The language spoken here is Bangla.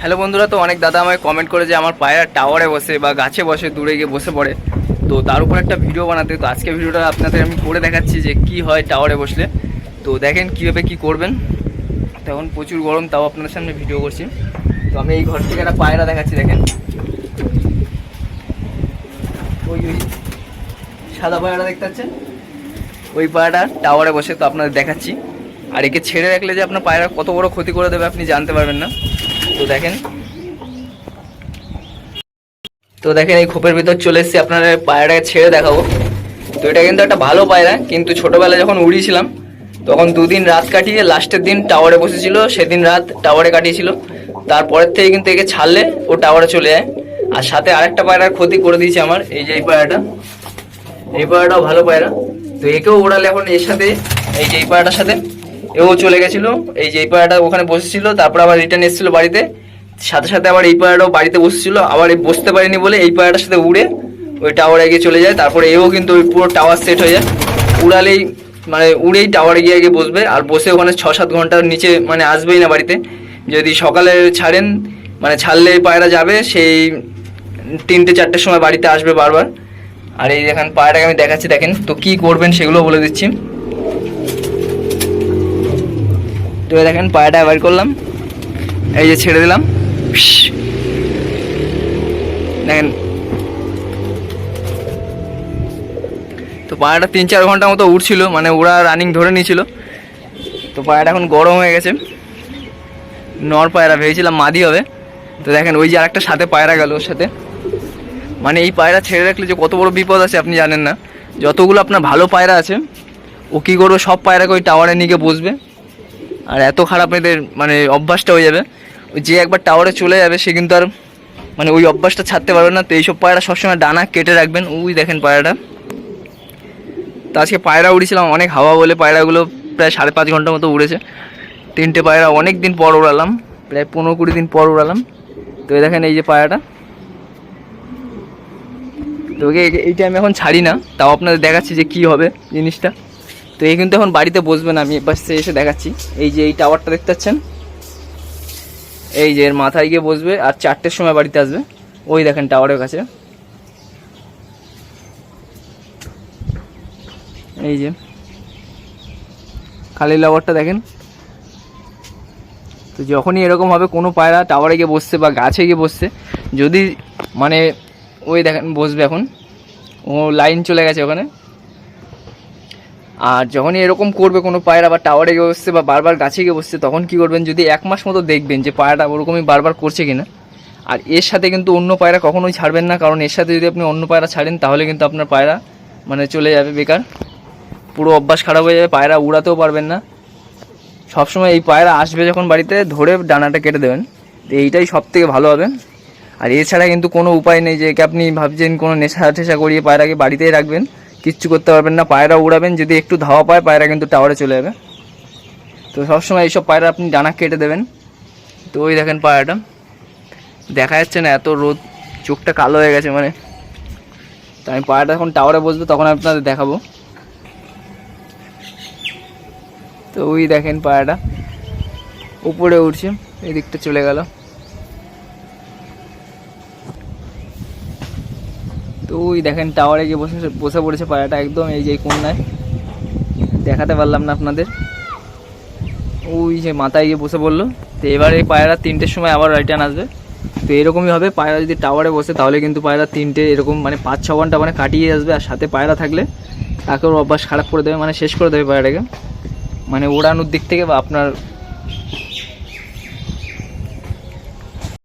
হ্যালো বন্ধুরা, তো অনেক দাদা আমায় কমেন্ট করে যে আমার পায়রা টাওয়ারে বসে বা গাছে বসে, দূরে গিয়ে বসে পড়ে। তো তার উপর একটা ভিডিও বানাতে, তো আজকে ভিডিওটা আপনাদের আমি করে দেখাচ্ছি যে কি হয় টাওয়ারে বসলে। তো দেখেন কীভাবে কি করবেন। তখন প্রচুর গরম, তাও আপনাদের সামনে ভিডিও করছি। তো আমি এই ঘর থেকে একটা পায়রা দেখাচ্ছি, দেখেন। ওই ওই সাদা পায়রা দেখতে পাচ্ছেন? ওই পায়রাটা টাওয়ারে বসে, তো আপনাদের দেখাচ্ছি। আর একে ছেড়ে রাখলে যে আপনার পায়রা কত বড় ক্ষতি করে দেবে আপনি জানতে পারবেন না। তো দেখেন। তো দেখেন, এই খোপের ভিতর চলে এসেছি। আপনার পায়রাটাকে ছেড়ে দেখাবো। তো এটা কিন্তু একটা ভালো পায়রা, কিন্তু ছোটোবেলায় যখন উড়িয়েছিলাম, তখন দুদিন রাত কাটিয়ে লাস্টের দিন টাওয়ারে বসেছিল। সেদিন রাত টাওয়ারে কাটিয়েছিল। তারপরের থেকে কিন্তু একে ছাড়লে ও টাওয়ারে চলে যায়। আর সাথে আরেকটা পায়রার ক্ষতি করে দিয়েছে আমার, এই যে এই পায়রাটা। এই পায়রাটাও ভালো পায়রা। তো একেও ওড়ালে এখন এর সাথে, এই যে এই পায়রাটার সাথে এও চলে গেছিল, এই যে এই পায়রাটা ওখানে বসেছিল, তারপর আবার রিটার্ন এসেছিল বাড়িতে, সাথে সাথে আবার এই পায়রাটাও বাড়িতে বসেছিল, আবার বসতে পারিনি বলে এই পায়রাটার সাথে উড়ে ওই টাওয়ারে গিয়ে চলে যায়, তারপরে এও কিন্তু ওই পুরো টাওয়ার সেট হয়ে যায়, উড়ালেই মানে উড়েই টাওয়ারে গিয়ে গিয়ে বসবে, আর বসে ওখানে ছ সাত ঘণ্টার নিচে মানে আসবেই না বাড়িতে, যদি সকালে ছাড়েন মানে ছাড়লে পায়রা যাবে, সেই তিনটে চারটের সময় বাড়িতে আসবে বারবার, আর এই দেখেন পায়রাটাকে আমি দেখাচ্ছি, দেখেন, তো কি করবেন সেগুলো বলে দিচ্ছি। তো দেখেন পায়রাটা বার করলাম। এই যে ছেড়ে দিলাম। দেখেন। তো পায়রাটা তিন চার ঘণ্টা মতো উড়ছিল মানে ওরা রানিং ধরে নিয়েছিল। তো পায়রাটা এখন গরম হয়ে গেছে। নর পায়রা, ভেবেছিলাম মাদি হবে। তো দেখেন, ওই যে আরেকটা সাথে পায়রা গেল ওর সাথে। মানে এই পায়রা ছেড়ে রাখলে যে কত বড় বিপদ আছে, আপনি জানেন না। যতগুলো আপনার ভালো পায়রা আছে, ও কী করবে? সব পায়রাকে ওই টাওয়ারে নিয়ে বসবে। আর এত খারাপ এদের মানে অভ্যাসটা হয়ে যাবে। যে একবার টাওয়ারে চলে যাবে, সে কিন্তু আর মানে ওই অভ্যাসটা ছাড়তে পারবে না। তো এইসব পায়রা সবসময় ডানা কেটে রাখবেন। ওই দেখেন পায়রাটা। তো আজকে পায়রা উড়েছিলাম, অনেক হাওয়া বলে পায়রাগুলো প্রায় সাড়ে পাঁচ ঘণ্টার মতো উড়েছে। তিনটে পায়রা অনেক দিন পর উড়ালাম, প্রায় পনেরো কুড়ি দিন পর উড়ালাম। তো এই দেখেন এই যে পায়রাটা। তো ওকে, এই- এইটা আমি এখন ছাড়ি না, তাও আপনাদের দেখাচ্ছি যে কি হবে জিনিসটা। তো এই কিন্তু এখন বাড়িতে বসবে না, আমি সে এসে দেখাচ্ছি। এই যে এই টাওয়ারটা দেখতে পাচ্ছেন? এই যে এর মাথায় গিয়ে বসবে আর চারটের সময় বাড়িতে আসবে। ওই দেখেন টাওয়ারের কাছে। এই যে। খালি লাভারটা দেখেন। তো যখনই এরকম হবে, কোনো পায়রা টাওয়ারে গিয়ে বসছে বা গাছে গিয়ে বসছে, যদি মানে ওই দেখেন বসবে এখন। ও লাইন চলে গেছে ওখানে। আর যখনই এরকম করবে কোনো পায়রা বা টাওয়ারে গিয়ে বসছে বা বারবার গাছে গিয়ে বসছে, তখন কি করবেন? যদি এক মাস মতো দেখবেন যে পায়রাটা ওরকমই বারবার করছে কিনা। আর এর সাথে কিন্তু অন্য পায়রা কখনোই ছাড়বেন না, কারণ এর সাথে যদি আপনি অন্য পায়রা ছাড়েন, তাহলে কিন্তু আপনার পায়রা মানে চলে যাবে বেকার। পুরো অভ্যাস খারাপ হয়ে যাবে, পায়রা উড়াতেও পারবেন না। সবসময় এই পায়রা আসবে যখন বাড়িতে, ধরে ডানাটা কেটে দেবেন। তো এইটাই সব থেকে ভালো হবে। আর এছাড়া কিন্তু কোনো উপায় নেই যে আপনি ভাবছেন কোনো নেশা টেশা করিয়ে পায়রাকে বাড়িতেই রাখবেন। কিচ্ছু করতে পারবেন না। পায়রা উড়াবেন, যদি একটু ধাওয়া পায়, পায়রা কিন্তু টাওয়ারে চলে যাবে। তো সবসময় এইসব পায়রা আপনি ডানা কেটে দেবেন। তো ওই দেখেন পায়রাটা। দেখা যাচ্ছে না, এত রোদ, চোখটা কালো হয়ে গেছে মানে। তো আমি পায়রাটা যখন টাওয়ারে বসবে, তখন আপনাদের দেখাবো। তো ওই দেখেন পায়রাটা। উপরে উঠছে এই দিকটা চলে গেল। তো ওই দেখেন টাওয়ারে গিয়ে বসে বসে পড়েছে পায়রাটা একদম, এই যে এই কোনায়। দেখাতে পারলাম না আপনাদের। ওই যে মাথায় গিয়ে বসে পড়ল। তো এবার এই পায়রা তিনটের সময় আবার রিটার্ন আসবে। তো এরকমই হবে, পায়রা যদি টাওয়ারে বসে, তাহলে কিন্তু পায়রা তিনটে এরকম মানে পাঁচ, ছ ঘণ্টা মানে কাটিয়ে আসবে, আর সাথে পায়রা থাকলে তাকেও অভ্যাস খারাপ করে দেবে মানে শেষ করে দেবে পায়রাটাকে। মানে ওড়ানোর দিক থেকে বা আপনার